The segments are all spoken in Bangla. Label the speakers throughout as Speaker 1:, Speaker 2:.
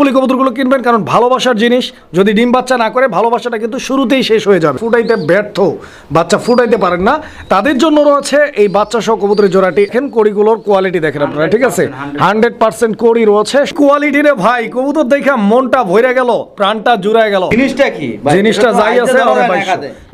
Speaker 1: কেয়ারফুলি কবুতরগুলো কিনবেন কারণ ভালোবাসার জিনিস। যদি ডিম বাচ্চা না করে ভালোবাসাটা কিন্তু শুরুতেই শেষ হয়ে যাবে। ফুটাইতে ব্যর্থ বাচ্চা ফুটাইতে পারেন না। তাদের জন্য রয়েছে এই বাচ্চা সহ কবুতরের জোড়াটি। দেখেন কড়িগুলোর কোয়ালিটি দেখেন আপনারা ঠিক আছে? হান্ড্রেড পার্সেন্ট কড়ি রয়েছে। কোয়ালিটি রে ভাই কবুতর দেখা মনটা ভরে গেল প্রাণটা জুড়ায় গেল।
Speaker 2: জিনিসটা কি?
Speaker 1: জিনিসটা যাই আছে।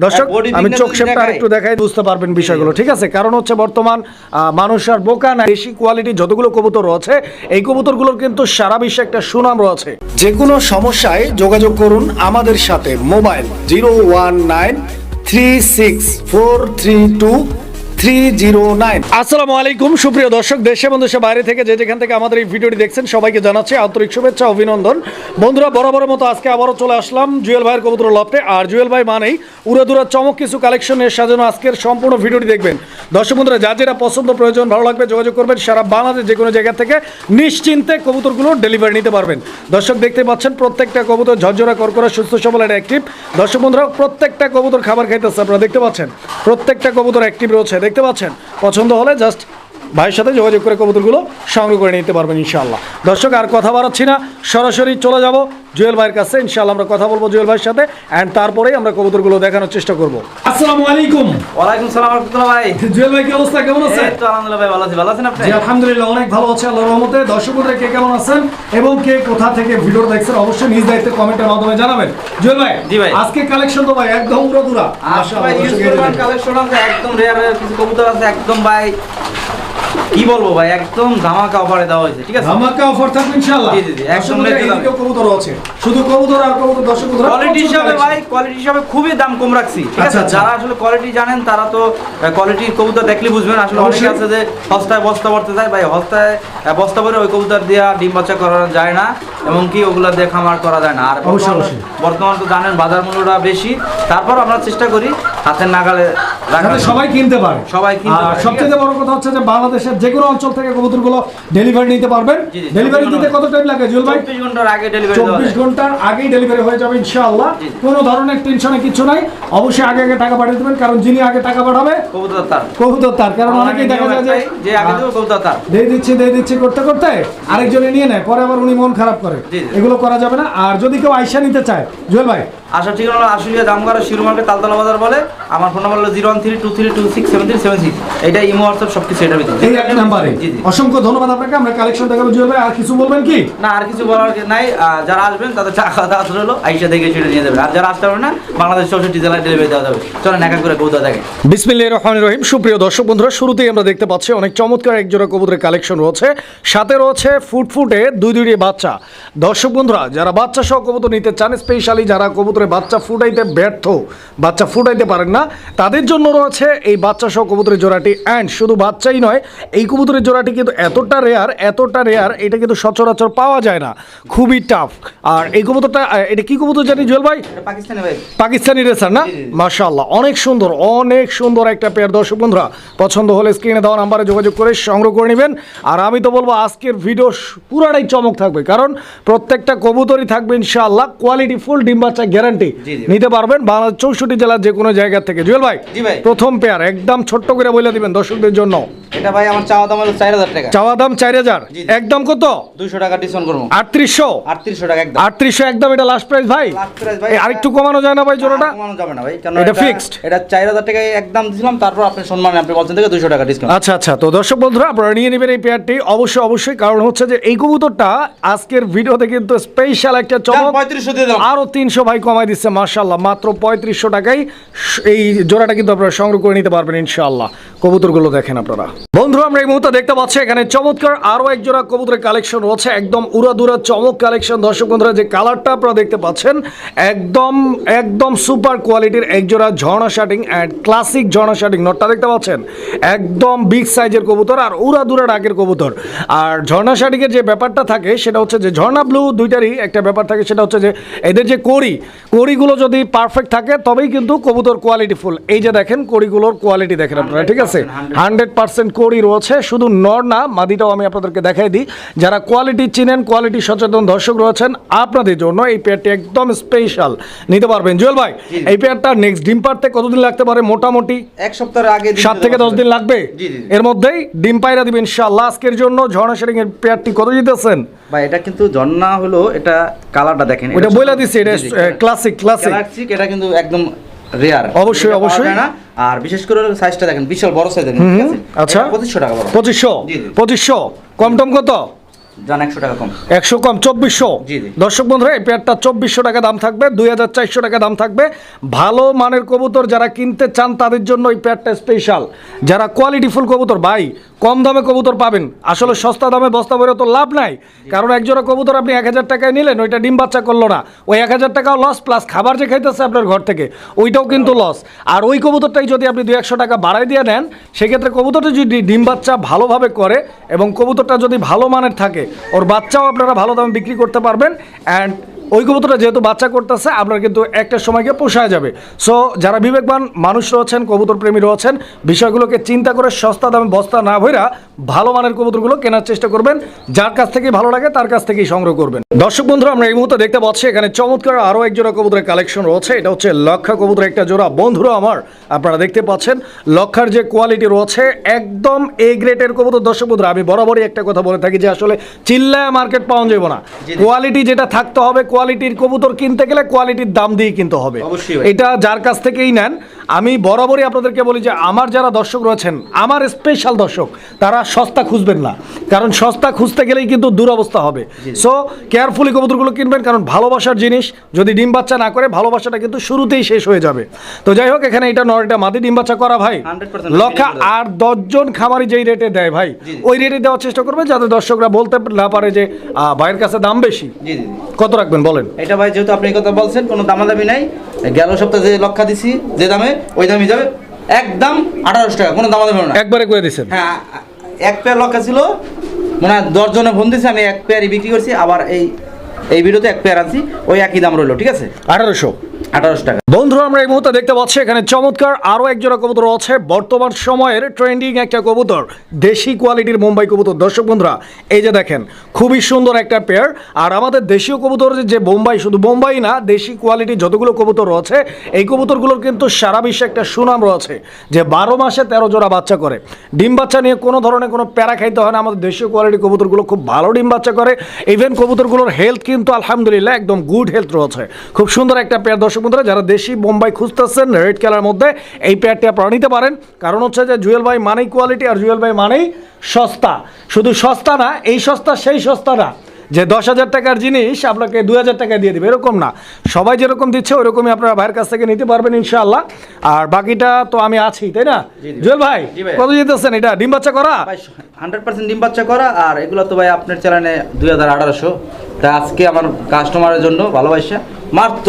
Speaker 1: দর্শক আমি চোখ শেপটা একটু দেখাই বুঝতে পারবেন বিষয়গুলো। ঠিক আছে কারণ হচ্ছে বর্তমান আহ, মানুষ আর বোকা না। বেশি কোয়ালিটি যতগুলো কবুতর রয়েছে এই কবুতরগুলোর কিন্তু সারা বিশ্বে একটা সুনাম রয়েছে। যে কোনো সমস্যায় যোগাযোগ করুন আমাদের সাথে mobile zero one nine three six four three two three zero nine. আসসালামু আলাইকুম, সুপ্রিয় দর্শক, দেশে এবং দেশের বাইরে থেকে যে যেখান থেকে আমাদের এই ভিডিওটি দেখছেন, সবাইকে জানাচ্ছি আন্তরিক শুভেচ্ছা, অভিনন্দন। বন্ধুরা, বরাবরের মতো আজকে আবারও চলে আসলাম জুয়েল ভাইয়ের কবুতর লফটে। আর জুয়েল ভাই মানেই উড়াদুরা চমক কিছু কালেকশনের সাজানো আজকের সম্পূর্ণ ভিডিওটি দেখবেন। দর্শক বন্ধুরা, যা যেটা পছন্দ, প্রয়োজন, ভালো লাগবে, যোগাযোগ করবেন, সারা বাংলাদেশ যে কোনো জায়গা থেকে নিশ্চিন্তে কবুতরগুলো ডেলিভারি নিতে পারবেন। দর্শক দেখতে পাচ্ছেন, প্রত্যেকটা কবুতর ঝরঝরা করকরা সুস্থ, সবল অ্যাক্টিভ দর্শক বন্ধুরা, প্রত্যেকটা কবুতর খাবার খাইতেছে, আপনারা দেখতে পাচ্ছেন। প্রত্যেকটা কবুতর অ্যাক্টিভ রয়েছে। দেখতে পাচ্ছেন। পছন্দ হলে জাস্ট ভাইয়ের সাথে যোগাযোগ করে কবুতরগুলো সংগ্রহ করে নিতে পারবেন ইনশাআল্লাহ। দর্শক আর কথা বাড়াচ্ছি না সরাসরি চলে যাব জুয়েল ভাইয়ের কাছে। ইনশাআল্লাহ আমরা কথা বলব জুয়েল ভাইয়ের সাথে অ্যান্ড তারপরেই আমরা কবুতরগুলো দেখানোর চেষ্টা করব। আসসালামু আলাইকুম।
Speaker 2: ওয়ালাইকুম সালাম রহমতুল্লাহ ভাই।
Speaker 1: জুয়েল ভাই কি অবস্থা? কেমন আছেন
Speaker 2: এই তো আলহামদুলিল্লাহ ভাই ভালো আছি। ভালো আছেন আপনি?
Speaker 1: জি আলহামদুলিল্লাহ অনেক ভালো আছে আল্লাহর রহমতে। দর্শক বন্ধুরা কে কেমন আছেন এবং কে কোথা থেকে ভিডিও দেখছেন অবশ্যই নিজ দায়িত্বে কমেন্টের মাধ্যমে জানাবেন। জুয়েল ভাই
Speaker 2: জি ভাই।
Speaker 1: আজকে কালেকশন তো ভাই একদম পুরো পুরা
Speaker 2: আচ্ছা ভাই কালেকশন আছে একদম রেয়ার কিছু কবুতর আছে একদম ভাই কি বলব ভাই একদম ধামাকা অফারে দেওয়া হয়েছে ঠিক আছে?
Speaker 1: ধামাকা অফার থাকবে ইনশাআল্লাহ।
Speaker 2: জি, জি, একদম রেখে দাও।
Speaker 1: কবুতর আছে। শুধু কবুতর আর কবুতর দর্শক বন্ধুরা
Speaker 2: কোয়ালিটি হিসাবে ভাই কোয়ালিটি হিসাবে খুবই দাম কম রাখছি ঠিক
Speaker 1: আচ্ছা,
Speaker 2: আছে?
Speaker 1: আচ্ছা।
Speaker 2: যারা আসলে কোয়ালিটি জানেন তারা তো কোয়ালিটির কবুতর দেখলে বুঝবেন। আসলে অনেকে আছে যে হস্তায় বস্তা ভরতে যায়। ভাই হস্তায় বস্তা ভরে ওই কবুতর দিয়ে ডিম বাচ্চা করা যায় না এবং কি ওগুলা দিয়ে খামার করা যায় না। আর বর্তমানে- তো জানেন বাজার মূল্যটা বেশি। তারপর আমরা চেষ্টা করি হাতের নাগালে
Speaker 1: যাতে সবাই কিনতে পারে।
Speaker 2: সবাই
Speaker 1: আর সবচেয়ে বড় কথা হচ্ছে যে বাংলাদেশের যে কোনো অঞ্চল থেকে কবুতরগুলো ডেলিভারি নিতে পারবেন। ডেলিভারি দিতে কত টাইম লাগে জুয়েল ভাই?
Speaker 2: চব্বিশ ঘণ্টার আগে ডেলিভারি
Speaker 1: চব্বিশ ঘণ্টার আগেই ডেলিভারি হয়ে যাবে ইনশাআল্লাহ। কোনো ধরনের টেনশনে কিছু নাই। অবশ্যই আগে আগে টাকা পাঠিয়ে দেবেন কারণ যিনি আগে টাকা পাঠাবে
Speaker 2: কবুতর তার।
Speaker 1: কবুতর তার। কারণ অনেকেই দেখা যায় যে
Speaker 2: আগে দেবো কবুতর তার।
Speaker 1: দিয়ে দিচ্ছে দিয়ে দিচ্ছে করতে করতে আরেকজনে নিয়ে নেয় পরে আবার উনি মন খারাপ করে। এগুলো করা যাবে না। আর যদি কেউ আইসা নিতে চায় জুয়েল ভাই
Speaker 2: আসার ঠিকানা হলো আশুলিয়া দামগাড়া শিরু মার্কেট তালতলা বাজার বলে আমার ফোন নাম্বার হলো zero one three two three two six seven three seven six এটা ইমো হোয়াটসঅ্যাপ সব কিছু এটার ভিতরে।
Speaker 1: এই এক নাম্বারে
Speaker 2: জি জি।
Speaker 1: অসংখ্য ধন্যবাদ আপনাকে আমরা কালেকশন দেখাবো জুয়েল ভাই আর কিছু বলবেন কি?
Speaker 2: না আর কিছু বলার নাই যারা আসবেন তাদের চা খাওয়া দাওয়া হলো আইসা দেখে সেটা নিয়ে যাবেন। আর যারা আসতে পারবে না বাংলাদেশ চৌষট্টি জেলায় ডেলিভারি দেওয়া যাবে। চলেন এক করে কবুতর দেখে
Speaker 1: বিসমিল্লাহির রহমানির রহিম। সুপ্রিয় দর্শক বন্ধুরা শুরুতেই আমরা দেখতে পাচ্ছি অনেক চমৎকার এক জোড়া কবুতরের কালেকশন রয়েছে। সাথে রয়েছে ফুটফুটে দুই দুইটি বাচ্চা। দর্শক বন্ধুরা যারা বাচ্চা সহ কবুতর নিতে চান স্পেশালি যারা কবুতরের বাচ্চা ফুটাইতে ব্যর্থ। বাচ্চা ফুটাইতে পারেন না। তাদের জন্য রয়েছে এই বাচ্চা সহ কবুতরের জোড়াটি। অ্যান্ড শুধু বাচ্চাই নয় এই কবুতরের জোড়াটি কিন্তু এতটা রেয়ার এতটা রেয়ার এটা কিন্তু সচরাচর পাওয়া যায় না। খুবই টাফ আর এই কবুতরটা এটা কি কবুতর জানি জুয়েল ভাই?
Speaker 2: পাকিস্তানি ভাই।
Speaker 1: পাকিস্তানি রেসার না। মাশাআল্লাহ অনেক সুন্দর অনেক সুন্দর একটা পেয়ার দর্শক বন্ধুরা পছন্দ হলে স্ক্রিনে দেওয়া নাম্বারে যোগাযোগ করে সংগ্রহ করে নেবেন। আর আমি তো বলব আজকের ভিডিও পুরাটাই চমক থাকবে। কারণ প্রত্যেকটা কবুতরই থাকবে ইনশাআল্লাহ। কোয়ালিটি ফুল ডিম বাচ্চা গ্যারান্টি
Speaker 2: জি।
Speaker 1: নিতে পারবেন বাংলাদেশ চৌষট্টি জেলার যে কোনো জায়গা থেকে। জুয়েল ভাই প্রথম পেয়ার একদম ছোট্ট করে বলে দিবেন দর্শকদের জন্য।
Speaker 2: এটা ভাই আমার চাওয়া দাম হলো চার হাজার টাকা।
Speaker 1: চাওয়া দাম চার হাজার।
Speaker 2: জি, জি।
Speaker 1: একদম কত?
Speaker 2: দুইশো টাকা ডিসকাউন্ট করব।
Speaker 1: আটত্রিশশো?
Speaker 2: আটত্রিশশো টাকা একদম।
Speaker 1: আটত্রিশশো একদম এটা লাস্ট প্রাইস ভাই?
Speaker 2: Last price ভাই,
Speaker 1: এই আরেকটু কমানো যায় না ভাই জোড়াটা?
Speaker 2: কমানো যাবে না ভাই কারণ
Speaker 1: এটা fixed?
Speaker 2: এটা চার হাজার টাকায় একদম দিছিলাম তারপর আপনি সম্মানে আপনি বলছেন থেকে দুইশো টাকা ডিসকাউন্ট
Speaker 1: আচ্ছা আচ্ছা তো দর্শক বন্ধুরা আপনারা নিয়ে নেবেন এই পেয়ারটি অবশ্যই অবশ্যই কারণ হচ্ছে যে এই কবুতরটা আজকের ভিডিওতে কিন্তু স্পেশাল একটা চমক।
Speaker 2: পঁয়ত্রিশশো দিয়ে
Speaker 1: আরও তিনশো ভাই কমাই দিচ্ছে মার্শাল্লাহ মাত্র পঁয়ত্রিশশো টাকায় এই জোড়াটা কিন্তু আপনারা সংগ্রহ করে নিতে পারবেন, ইনশাআল্লাহ। কবুতরগুলো দেখেন আপনারা। বন্ধুরা, আমরা এই মুহূর্তে দেখতে পাচ্ছি, এখানে চমৎকার আরও এক জোড়া কবুতরের কালেকশন রয়েছে, একদম উড়াদুরা চমক কালেকশন। দর্শক বন্ধুরা, যে কালারটা আপনারা দেখতে পাচ্ছেন, একদম একদম সুপার কোয়ালিটির এক জোড়া ঝর্ণা শার্টিং অ্যান্ড ক্লাসিক ঝর্ণা শার্টিং নটটা দেখতে পাচ্ছেন? একদম বিগ সাইজের কবুতর আর উড়াদুরা ডাকের কবুতর। আর ঝর্ণা শার্টিংয়ের যে ব্যাপারটা থাকে, সেটা হচ্ছে যে ঝর্ণা ব্লু দুইটারই একটা ব্যাপার থাকে, সেটা হচ্ছে যে এদের যে কড়ি কড়িগুলো যদি পারফেক্ট থাকে তবেই কিন্তু কবুতর কোয়ালিটি ফুল এই যে দেখেন কড়িগুলোর কোয়ালিটি দেখেন আপনারা ঠিক আছে? হান্ড্রেড পার্সেন্ট কোডই রয়েছে শুধু নর না মাদিটাও আমি আপনাদেরকে দেখাই দিই। যারা কোয়ালিটি চিনেন কোয়ালিটি সচেতন দর্শক রয়েছেন আপনাদের জন্য এই পেয়ারটি একদম স্পেশাল নিতে পারবেন। জুয়েল ভাই। এই পেয়ারটা নেক্সট ডিম পারতে কতদিন লাগতে পারে? মোটামুটি
Speaker 2: এক সপ্তাহের আগে
Speaker 1: সাত থেকে দশ দিন লাগবে। এর মধ্যেই ডিম পায়রা দিবেন ইনশাআল্লাহ। আজকের জন্য ঝর্ণা শেরিং এর পেয়ারটি কত দিতেছেন?
Speaker 2: ভাই এটা কিন্তু ঝর্ণা হলো এটা কালারটা দেখেন
Speaker 1: এটা বইলা দিছি এটা ক্লাসিক ক্লাসিক
Speaker 2: ক্লাসিক এটা কিন্তু একদম রেয়ার
Speaker 1: অবশ্যই, অবশ্যই।
Speaker 2: না আর বিশেষ করে সাইজটা দেখেন বিশাল বড় সাইজ দেখেন ঠিক আছে
Speaker 1: আচ্ছা।
Speaker 2: 2500 টাকা বড়
Speaker 1: পঁচিশশো
Speaker 2: জি, জি।
Speaker 1: পঁচিশশো কম টম কত
Speaker 2: জান একশো টাকা কম।
Speaker 1: একশো কম চব্বিশশো। দর্শক বন্ধুরা এই পেয়ারটা চব্বিশশো টাকা দাম থাকবে দুই হাজার চারশো টাকা দাম থাকবে। ভালো মানের কবুতর যারা কিনতে চান তাদের জন্য এই পেয়ারটা স্পেশাল যারা কোয়ালিটিফুল কবুতর ভাই কম দামে কবুতর পাবেন। আসলে সস্তা দামে বস্তা বেরো তো লাভ নাই। কারণ একজোড়া কবুতর আপনি এক হাজার টাকায় নিলেন ওইটা ডিম বাচ্চা করল না। ওই এক হাজার টাকাও লস প্লাস খাবার যে খাইতেছে আপনার ঘর থেকে ওইটাও কিন্তু লস আর ওই কবুতরটাই যদি আপনি দুই একশো টাকা বাড়াই দিয়ে নেন সেক্ষেত্রে কবুতরটা যদি ডিম বাচ্চা ভালোভাবে করে এবং কবুতরটা যদি ভালো মানের থাকে ওর বাচ্চাও আপনারা ভালো দামে বিক্রি করতে পারবেন। অ্যান্ড ওই কবুতরটা যেহেতু বাচ্চা করতেছে আপনার কিন্তু একটা সময় গিয়ে পোষায় যাবে। সো যারা বিবেকবান মানুষ রয়েছেন কবুতর প্রেমী রয়েছেন বিষয়গুলোকে চিন্তা করে সস্তা দামে বস্তা না ভইরা ভালো মানের কবুতরগুলো কেনার চেষ্টা করবেন। যার কাছ থেকে ভালো লাগে তার কাছ থেকেই সংগ্রহ করবেন। দর্শক বন্ধুরা আমরা এই মুহূর্তে দেখতে পাচ্ছি এখানে চমৎকার আরও এক জোড়া কবুতরের কালেকশন রয়েছে। এটা হচ্ছে লক্ষা কবুতরের একটা জোড়া। বন্ধুরা আমার আপনারা দেখতে পাচ্ছেন লক্ষার যে কোয়ালিটি রয়েছে একদম এ গ্রেডের কবুতর। দর্শক বন্ধুরা আমি বরাবরই একটা কথা বলে থাকি যে আসলে চিল্লায় মার্কেট পাওয়া যাবে না। কোয়ালিটি যেটা থাকতে হবে কোয়ালিটির কবুতর কিনতে গেলে কোয়ালিটির দাম দিয়ে কিনতে হবে। এটা যার কাছ থেকেই নেন। আমি বরাবরই আপনাদেরকে বলি যে আমার যারা দর্শক রয়েছেন আমার স্পেশাল দর্শক তারা সস্তা খুঁজবেন না। কারণ সস্তা খুঁজতে গেলেই কিন্তু দুরবস্থা হবে। সো কেয়ারফুলি কবুতরগুলো কিনবেন কারণ ভালোবাসার জিনিস যদি ডিম বাচ্চা না করে ভালোবাসাটা কিন্তু শুরুতেই শেষ হয়ে যাবে। তো যাই হোক এখানে এটা নয়টা মাদি ডিম বাচ্চা করা ভাই।
Speaker 2: 100%
Speaker 1: লক্ষা আর দশজন খামারি যেই রেটে দেয় ভাই। ওই রেটে দেওয়ার চেষ্টা করবে যাতে দর্শকরা বলতে না পারে যে আহ, ভাইয়ের কাছে দাম বেশি। কত রাখবেন বলেন।
Speaker 2: এটা ভাই যেহেতু আপনি কথা বলছেন কোনো দামাদামি নাই। গেল সপ্তাহে যে লক্ষা দিছি যে দামে ওই দামই যাবে। একদম আঠারোশো টাকা কোনো দামাদামি দামি না।
Speaker 1: একবারে করে দিছেন।
Speaker 2: হ্যাঁ এক পেয়ার লক্ষা ছিল মানে দশ জনে ফোন দিয়েছে আমি এক পেয়ারই বিক্রি করছি আবার এই এই ভিডিওতে এক পেয়ার আনছি ওই একই দাম রইল ঠিক আছে?
Speaker 1: আঠারোশো।
Speaker 2: আঠারোশো টাকা।
Speaker 1: বন্ধুরা, আমরা এই মুহূর্তে দেখতে পাচ্ছি এখানে চমৎকার আরও একজোড়া কবুতর আছে বর্তমান সময়ের ট্রেন্ডিং একটা কবুতর, দেশি কোয়ালিটির মুম্বাই কবুতর। দর্শক বন্ধুরা, এই যে দেখেন, খুবই সুন্দর একটা পেয়ার আর আমাদের দেশীয় কবুতর যে বোম্বাই শুধু বোম্বাই না, দেশি কোয়ালিটির যতগুলো কবুতর রয়েছে, এই কবুতরগুলোর কিন্তু সারা বিশ্বে একটা সুনাম রয়েছে যে বারো মাসে তেরো জোড়া বাচ্চা করে। ডিম বাচ্চা নিয়ে কোনো ধরনের কোনো প্যারা খাইতে হয় না। আমাদের দেশীয় কোয়ালিটির কবুতরগুলো খুব ভালো ডিম বাচ্চা করে। ইভেন কবুতরগুলোর হেলথ কিন্তু আলহামদুলিল্লাহ একদম গুড হেলথ রয়েছে। খুব সুন্দর একটা পেয়ার দর্শক বন্ধুরা, যারা দেশি বোম্বাই খুঁজতেছেন রেড কালার মধ্যে। এই পেয়ারটি আপনারা নিতে পারেন। কারণ হচ্ছে যে জুয়েল ভাই মানেই কোয়ালিটি আর জুয়েল ভাই মানেই সস্তা। শুধু সস্তা না এই সস্তা সেই সস্তা না। যে দশ হাজার টাকার জিনিস আপনাকে দু হাজার টাকা দিয়ে দেবে এরকম না। সবাই যেরকম দিচ্ছে ওরকমই আপনারা ভাইয়ের কাছ থেকে নিতে পারবেন ইনশাআল্লাহ। আর বাকিটা তো আমি আছি তাই না। জুয়েল ভাই কত দিতেছেন এটা? ডিম বাচ্চা করা?
Speaker 2: হান্ড্রেড পার্সেন্ট ডিম বাচ্চা করা। আর এগুলো তো ভাই আপনার চ্যানেলে দুই হাজার আঠারোশো। তা আজকে আমার কাস্টমারের জন্য ভালোবাসা। মাত্র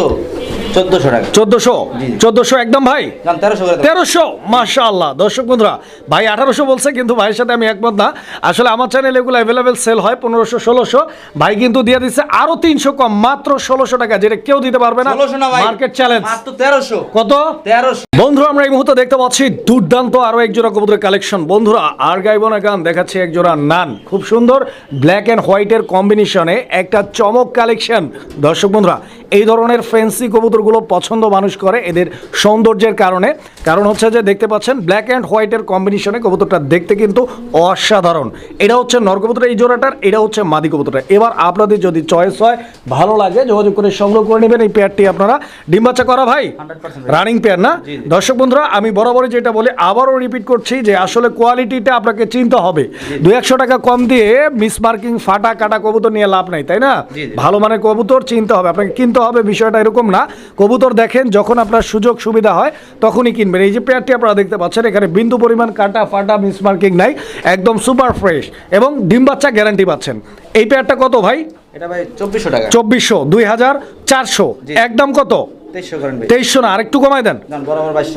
Speaker 2: চোদ্দোশো টাকা।
Speaker 1: চোদ্দশো? চোদ্দশো একদম ভাই?
Speaker 2: তেরোশো করে দেবো।
Speaker 1: দর্শক বন্ধুরা ভাই আঠারোশো বলছে কিন্তু ভাইয়ের সাথে আমি একমত না। আসলে আমার চ্যানেলে এগুলো অ্যাভেলেবেল সেল হয় পনেরোশো ষোলোশো। ভাই কিন্তু দিয়ে দিচ্ছে আরও তিনশো কম মাত্র ষোলোশো টাকা যেটা কেউ দিতে পারবে না।
Speaker 2: ষোলোশো না ভাই
Speaker 1: মার্কেট চ্যালেঞ্জ
Speaker 2: তেরোশো।
Speaker 1: কত?
Speaker 2: তেরোশো।
Speaker 1: বন্ধুরা আমরা এই মুহূর্তে দেখতে পাচ্ছি দুর্দান্ত আরও এক জোড়া কবুতরের কালেকশন বন্ধুরা আর গাইবনা গান দেখাচ্ছে এক জোড়া নান। খুব সুন্দর ব্ল্যাক অ্যান্ড হোয়াইটের কম্বিনেশনে একটা চমক কালেকশন দর্শক বন্ধুরা এই ধরনের ফ্যান্সি কবুতরগুলো পছন্দ মানুষ করে এদের সৌন্দর্যের কারণে। কারণ হচ্ছে যে দেখতে পাচ্ছেন ব্ল্যাক অ্যান্ড হোয়াইটের কম্বিনেশনে কবুতরটা দেখতে কিন্তু অসাধারণ। এটা হচ্ছে নর কবুতর এই জোড়াটার এটা হচ্ছে মাদি কবুতরটা। এবার আপনাদের যদি চয়েস হয় ভালো লাগে যোগাযোগ করে সংগ্রহ করে নেবেন এই পেয়ারটি আপনারা। ডিম বাচ্চা করা ভাই? রানিং পেয়ার না। দর্শক বন্ধুরা আমি বরাবরই যেটা বলি আবারও রিপিট করছি যে আসলে কোয়ালিটিটা আপনাকে চিনতে হবে। দু একশো টাকা কম দিয়ে মিস মার্কিং ফাটা কাটা কবুতর নিয়ে লাভ নাই তাই না। ভালো মানের কবুতর চিনতে হবে। আপনাকে কিনতে হবে বিষয়টা এরকম না। কবুতর দেখেন যখন আপনার সুযোগ সুবিধা হয় তখনই কিনবেন। এই যে পেয়ারটি আপনারা দেখতে পাচ্ছেন এখানে বিন্দু পরিমাণ কাটা ফাটা মিসমার্কিং নাই একদম সুপার ফ্রেশ এবং ডিম বাচ্চা গ্যারান্টি পাচ্ছেন। এই পেয়ারটা কত ভাই?
Speaker 2: এটা ভাই চব্বিশশো টাকা।
Speaker 1: চব্বিশশো দুই হাজার চারশো। একদম কত?
Speaker 2: তেইশশো
Speaker 1: না আরেকটু কমাই দেন।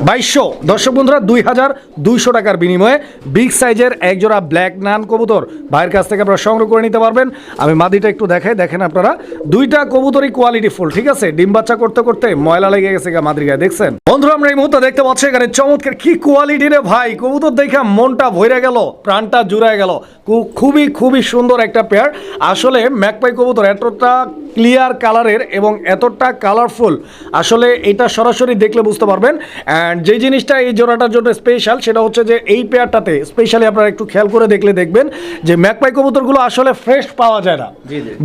Speaker 2: বাইশশো।
Speaker 1: দর্শক বন্ধুরা দুই হাজার দুইশো টাকার বিনিময়ে বিগ সাইজের একজোড়া ব্ল্যাক নান কবুতর ভাইয়ের কাছ থেকে আপনারা সংগ্রহ করে নিতে পারবেন। আমি মাদিটা একটু দেখাই দেখেন আপনারা। দুইটা কবুতরই কোয়ালিটি ফুল ঠিক আছে? ডিম বাচ্চা করতে করতে ময়লা লেগে গেছে গা মাদির গায়ে দেখছেন? বন্ধুরা আমরা এই মুহূর্তে দেখতে পাচ্ছি এখানে চমৎকার কি কোয়ালিটি রে ভাই। কবুতর দেখে মনটা ভরে গেল প্রাণটা জুড়ে গেল। খুবই খুবই সুন্দর একটা পেয়ার আসলে ম্যাকপাই কবুতর এতটা ক্লিয়ার কালারের এবং এতটা কালারফুল আসলে এটা সরাসরি দেখলে বুঝতে পারবেন। অ্যান্ড যে জিনিসটা এই জোড়াটার জন্য স্পেশাল সেটা হচ্ছে যে এই পেয়ারটাতে স্পেশালি আপনারা একটু খেয়াল করে দেখলে দেখবেন যে ম্যাকপাই কবুতরগুলো আসলে ফ্রেশ পাওয়া যায় না।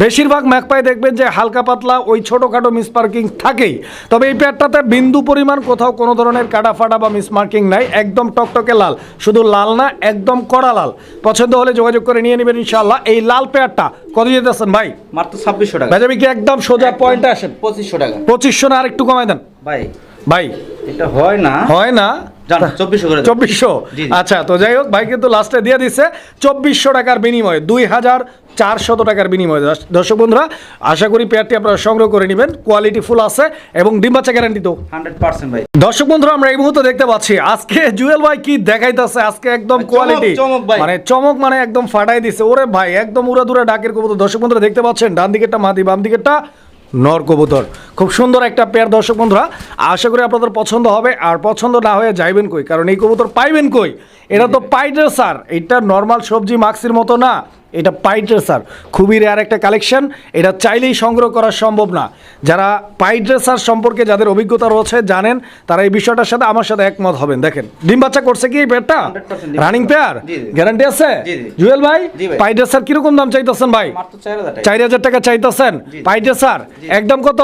Speaker 1: বেশিরভাগ ম্যাকপাই দেখবেন যে হালকা পাতলা ওই ছোটোখাটো মিসমার্কিং থাকেই। তবে এই পেয়ারটাতে বিন্দু পরিমাণ কোথাও কোনো ধরনের কাটা ফাটা বা মিসমার্কিং নাই একদম টকটকে লাল। শুধু লাল না একদম কড়া লাল। পছন্দ হলে যোগাযোগ করে নিয়ে নেবেন ইনশাআল্লাহ। এই লাল পেয়ারটা কত যেতেছেন ভাই?
Speaker 2: মাত্র ছাব্বিশশো টাকা।
Speaker 1: ভাই কি একদম সোজা পয়েন্টে আসেন?
Speaker 2: পঁচিশশো টাকা।
Speaker 1: পঁচিশশো না আর একটু কমাই দেন।
Speaker 2: ভাই
Speaker 1: ভাই।
Speaker 2: এটা হয় না।
Speaker 1: হয় না।
Speaker 2: চব্বিশশো জি।
Speaker 1: আচ্ছা তো যাই হোক ভাই কিন্তু লাস্টে দিয়ে দিচ্ছে চব্বিশশো টাকার বিনিময়ে দুই হাজার চারশত টাকার বিনিময়ে। দর্শক বন্ধুরা আশা করি পেয়ারটি আপনারা সংগ্রহ করে নেবেন। কোয়ালিটি ফুল আছে এবং ডিম বাচ্চা গ্যারান্টি তো।
Speaker 2: হান্ড্রেড পার্সেন্ট ভাই।
Speaker 1: দর্শক বন্ধুরা আমরা এই মুহূর্তে দেখতে পাচ্ছি আজকে জুয়েল ভাই কি দেখাইতেছে? আজকে একদম কোয়ালিটি
Speaker 2: চমক
Speaker 1: মানে চমক মানে একদম ফাটাই দিছে। ওরে ভাই একদম উড়া দুরা ডাকের কবুতর। দর্শক বন্ধুরা দেখতে পাচ্ছেন ডান দিকেরটা মাদি বাম দিকেরটা নর কবুতর। খুব সুন্দর একটা পেয়ার দর্শক বন্ধুরা। আশা করি আপনাদের পছন্দ হবে। আর পছন্দ না হয়ে যাইবেন কই? কারণ এই কবুতর পাইবেন কই? এটা তো পাইডার সার এটা নর্মাল সবজি মাক্সির মতো না। এটা পাইটের স্যার। খুবই রেয়ার একটা কালেকশন এটা চাইলেই সংগ্রহ করা সম্ভব না। যারা পাইড্রেসার সম্পর্কে যাদের অভিজ্ঞতা রয়েছে জানেন তারা এই বিষয়টার সাথে আমার সাথে একমত হবেন। দেখেন ডিম বাচ্চা করছে কি এই পেয়ারটা রানিং পেয়ার। গ্যারান্টি আছে। জুয়েল ভাই?
Speaker 2: জি ভাই।
Speaker 1: পাইড্রেসার কীরকম দাম চাইতেছেন ভাই?
Speaker 2: চার হাজার টাকা।
Speaker 1: চাইতেছেন?
Speaker 2: জি।
Speaker 1: পাইড্রেসার একদম কত?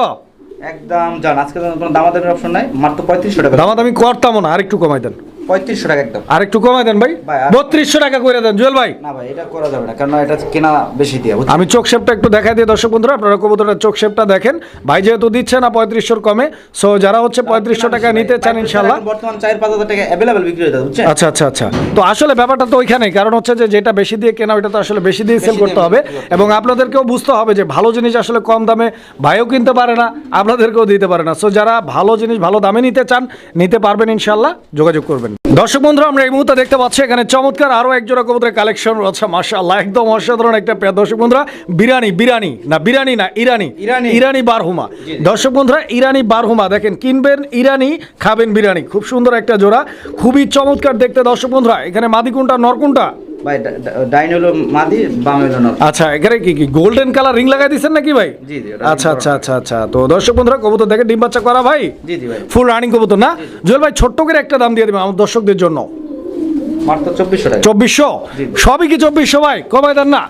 Speaker 2: একদম যান আজকে তো দামাদামির অপশন নাই। মাত্র পঁয়ত্রিশশো টাকা।
Speaker 1: দামাদামি করতাম না আরেকটু কমাই দেন।
Speaker 2: পঁয়ত্রিশশো টাকা একদম।
Speaker 1: আরেকটু কমাই দেন ভাই। বত্রিশশো টাকা করে দেন। জুয়েল ভাই।
Speaker 2: না ভাই এটা করা যাবে না কারণ এটা কেনা বেশি দিয়ে
Speaker 1: আমি চোখ শেপটা একটু দেখাই দিই দর্শক বন্ধুরা আপনারা কবুতরের চোখ শেপটা দেখেন। ভাই যেহেতু দিচ্ছে না পঁয়ত্রিশশোর কমে সো যারা হচ্ছে পঁয়ত্রিশশো টাকা নিতে চান ইনশাল্লাহ
Speaker 2: বর্তমান চার পাঁচ হাজার টাকা অ্যাভেলেবেল বিক্রি হয়ে যাবে
Speaker 1: আচ্ছা আচ্ছা আচ্ছা। তো আসলে ব্যাপারটা তো ওইখানেই কারণ হচ্ছে যে যেটা বেশি দিয়ে কেনা ওইটা তো আসলে বেশি দিয়ে সেল করতে হবে। এবং আপনাদেরকেও বুঝতে হবে যে ভালো জিনিস আসলে কম দামে ভাইও কিনতে পারে না আপনাদেরকেও দিতে পারে না। সো যারা ভালো জিনিস ভালো দামে নিতে চান নিতে পারবেন ইনশাল্লাহ যোগাযোগ করবেন। দর্শক বন্ধুরা আমরা এই মুহূর্তে দেখতে পাচ্ছি এখানে চমৎকার আরও একজোড়া কবুতরের কালেকশন রয়েছে মাসাল্লাহ একদম অসাধারণ একটা পেয়ার দর্শক বন্ধুরা বিরানি বিরানি না বিরানি না ইরানি।
Speaker 2: ইরানি।
Speaker 1: ইরানি বারহুমা। দর্শক বন্ধুরা ইরানি বারহুমা দেখেন কিনবেন ইরানি খাবেন বিরিয়ানি খুব সুন্দর একটা জোড়া খুবই চমৎকার দেখতে। দর্শক বন্ধুরা এখানে মাদি কোনটা নর কোনটা
Speaker 2: ভাই ডাইন হলো মাদি বাম হলো নর
Speaker 1: আচ্ছা এখানে কি কি গোল্ডেন কালার রিং লাগাই দিচ্ছেন নাকি ভাই?
Speaker 2: জি, জি,
Speaker 1: আচ্ছা আচ্ছা আচ্ছা আচ্ছা। তো দর্শক বন্ধুরা কবুতর দেখে ডিম বাচ্চা করা ভাই?
Speaker 2: জি জি ভাই।
Speaker 1: ফুল রানিং কবুতর না? জুয়েল ভাই ছোট্ট করে একটা দাম দিয়ে দেবেন আমার দর্শকদের জন্য।
Speaker 2: মাত্র চব্বিশশো টাকা।
Speaker 1: চব্বিশশো। সবই কি চব্বিশশো ভাই? কমাই দেন না।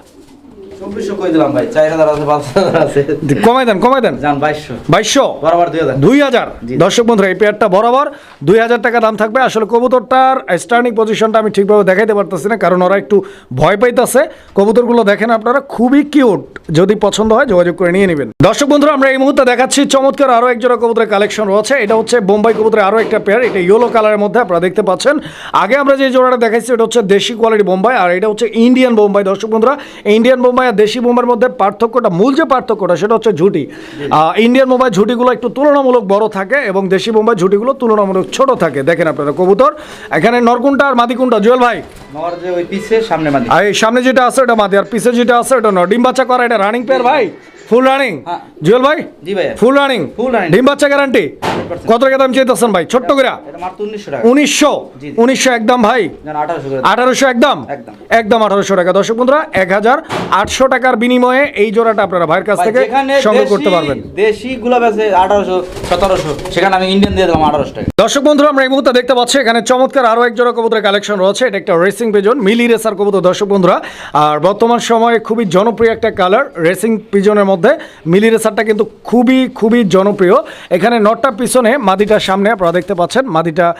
Speaker 2: চব্বিশশো কই দিলাম ভাই? চার হাজার আছে পাঁচ হাজার আছে।
Speaker 1: কমাই দেন কমাই দেন।
Speaker 2: যান বাইশশো।
Speaker 1: বাইশশো?
Speaker 2: বরাবর দুই হাজার।
Speaker 1: দুই হাজার? দর্শক বন্ধুরা এই পেয়ারটা বরাবর। দুই হাজার টাকা দাম থাকবে। আসলে কবুতরটার স্টার্নিং পজিশনটা আমি ঠিকভাবে দেখাইতে পারতেছি না কারণ ওরা একটু ভয় পাইতেছে। কবুতরগুলো দেখেন আপনারা খুবই কিউট যদি পছন্দ হয় যোগাযোগ করে নিয়ে নেবেন। দর্শক বন্ধুরা আমরা এই মুহূর্তে দেখাচ্ছি চমৎকার আরও এক জোড়া কবুতরের কালেকশন রয়েছে। এটা হচ্ছে বোম্বাই কবুতরের আরও একটা পেয়ার এটা ইয়েলো কালারের মধ্যে আপনারা দেখতে পাচ্ছেন। আগে আমরা যে জোড়াটা দেখাইছি এটা হচ্ছে দেশি কোয়ালিটি বোম্বাই আর এটা হচ্ছে ইন্ডিয়ান বোম্বাই। দর্শক বন্ধুরা ইন্ডিয়ান বোম্বাই আর দেশি বোমার মধ্যে পার্থক্যটা মূল যে পার্থক্যটা সেটা হচ্ছে ঝুঁটি। ইন্ডিয়ান বোমায় ঝুঁটিগুলো একটু তুলনামূলক বড় থাকে এবং দেশি বোমায় ঝুঁটিগুলো তুলনামূলক ছোট থাকে। দেখেন আপনারা কবুতর। এখানে নরকুনটা আর মাদিকুনটা জুয়েল ভাই।
Speaker 2: সামনে
Speaker 1: যেটা আছে ওটা মাদি। আর পিছে যেটা আছে ওটা নর। ডিম বাচ্চা করা এটা রানিং পেয়ার ভাই। ফুল রানিং
Speaker 2: হ্যাঁ।
Speaker 1: জুয়েল ভাই?
Speaker 2: জি ভাই
Speaker 1: ফুল রানিং
Speaker 2: Full running।
Speaker 1: ডিম বাচ্চা গ্যারান্টি কত টাকা দাম চাইতেছেন ভাই? ছোট্ট করে
Speaker 2: মাত্র উনিশশো
Speaker 1: উনিশশো? একদম ভাই?
Speaker 2: আঠারোশো
Speaker 1: একদম?
Speaker 2: একদম।
Speaker 1: একদম আঠারোশো টাকা। দর্শক বন্ধুরা এক হাজার আটশো টাকার বিনিময়ে এই জোড়াটা আপনারা ভাইয়ের কাছ থেকে সংগ্রহ করতে পারবেন।
Speaker 2: দেশি গুলাব আছে আঠারোশো সতেরোশো সেখানে আমি ইন্ডিয়ান দিয়ে দিলাম আঠারোশো টাকা।
Speaker 1: দর্শক বন্ধুরা আমরা এই মুহূর্তে দেখতে পাচ্ছি এখানে চমৎকার আরও এক জোড়া কবুতরের কালেকশন রয়েছে। এটা একটা রেসিং পিজন মিলি রেসার কবুতর দর্শক বন্ধুরা। আর বর্তমান সময়ে খুবই জনপ্রিয় একটা কালার রেসিং পিজনের মধ্যে মিলি রেসারটা কিন্তু খুবই খুবই জনপ্রিয়। এখানে নটটা পিছনে মাদিটার সামনে আপনারা দেখতে পাচ্ছেন। মাদিটা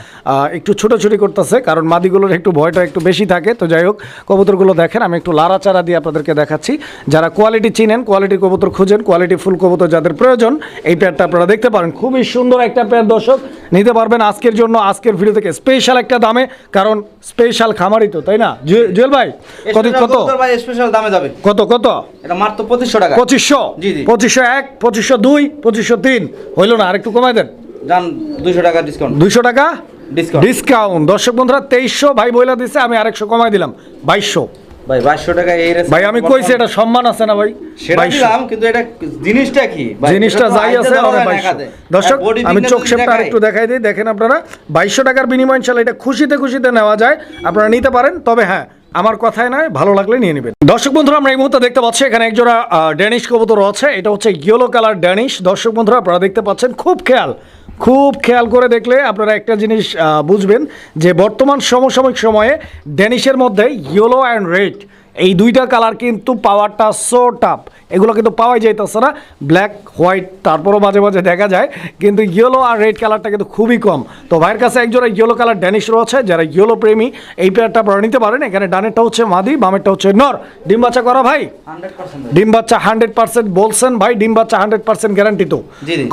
Speaker 1: একটু ছোটাছুটি করতেছে কারণ মাদিগুলোর একটু ভয়টা একটু বেশি থাকে। তো যাই হোক কবুতরগুলো দেখেন আমি একটু লাড়াচাড়া দিয়ে আপনাদেরকে দেখাচ্ছি। যারা কোয়ালিটি চিনেন কোয়ালিটি কবুতর খুঁজেন কোয়ালিটি ফুল কবুতর যাদের প্রয়োজন এই পেয়ারটা আপনারা দেখতে পারেন। খুবই সুন্দর একটা পেয়ার দর্শক নিতে পারবেন আজকের জন্য আজকের ভিডিও থেকে স্পেশাল একটা দামে কারণ স্পেশাল খামারই তো তাই না? জুয়ে- জুয়েল ভাই কত কত?
Speaker 2: ভাই স্পেশাল দামে যাবে।
Speaker 1: কত কত?
Speaker 2: এটা মাত্র পঁচিশশো টাকা।
Speaker 1: পঁচিশশো। পঁচিশশো এক পঁচিশশো দুই পঁচিশশো তিন। হইল না আরেকটু কমাই দেন।
Speaker 2: যান টাকা ডিসকাউন্ট
Speaker 1: দুইশো টাকা?
Speaker 2: ডিসকাউন্ট
Speaker 1: দর্শক বন্ধুরা তেইশশো ভাই বইলা দিচ্ছে আমি আরেকশো কমাই দিলাম বাইশশো।
Speaker 2: ভাই বাইশশো টাকা এই
Speaker 1: ভাই আমি কইছি এটা সম্মান আছে না ভাই?
Speaker 2: সেটা দিলাম কিন্তু এটা জিনিসটা কি?
Speaker 1: জিনিসটা যাই আছে
Speaker 2: দেওয়া
Speaker 1: আমার
Speaker 2: যায় না
Speaker 1: 2200
Speaker 2: একাতে।
Speaker 1: দর্শক আমি চোখ আরেকটু দেখাই দিই দেখেন আপনারা বাইশশো টাকার বিনিময় ইনশাল্লাহ এটা খুশিতে খুশিতে নেওয়া যায়। আপনারা নিতে পারেন তবে হ্যাঁ আমার কথায় নয়, ভালো লাগলে নিয়ে নেবেন। দর্শক বন্ধুরা, আমরা এই মুহূর্তে দেখতে পাচ্ছি, এখানে একজোড়া ড্যানিশ কবুতর আছে। এটা হচ্ছে ইয়েলো কালার ড্যানিশ। দর্শক বন্ধুরা, আপনারা দেখতে পাচ্ছেন, খুব খেয়াল খুব খেয়াল করে দেখলে আপনারা একটা জিনিস বুঝবেন যে বর্তমান সমসাময়িক সময়ে ড্যানিশের মধ্যে ইয়েলো অ্যান্ড রেড এই দুইটা কালার কিন্তু পাওয়ারটা সো টাপ এগুলো কিন্তু পাওয়াই যাইতেছে না। ব্ল্যাক হোয়াইট তারপরও মাঝে মাঝে দেখা যায়। কিন্তু ইয়েলো আর রেড কালারটা কিন্তু খুবই কম। তো ভাইয়ের কাছে একজোড়া ইয়েলো কালার ড্যানিশ রয়েছে। যারা ইয়েলো প্রেমী এই পেয়ারটা আপনারা নিতে পারেন। এখানে ডানেরটা হচ্ছে মাদি বামেরটা হচ্ছে নর। ডিম বাচ্চা করা ভাই?
Speaker 2: 100%
Speaker 1: ডিম বাচ্চা হান্ড্রেড পার্সেন্ট বলছেন ভাই। ডিম বাচ্চা হান্ড্রেড পার্সেন্ট গ্যারান্টি তো।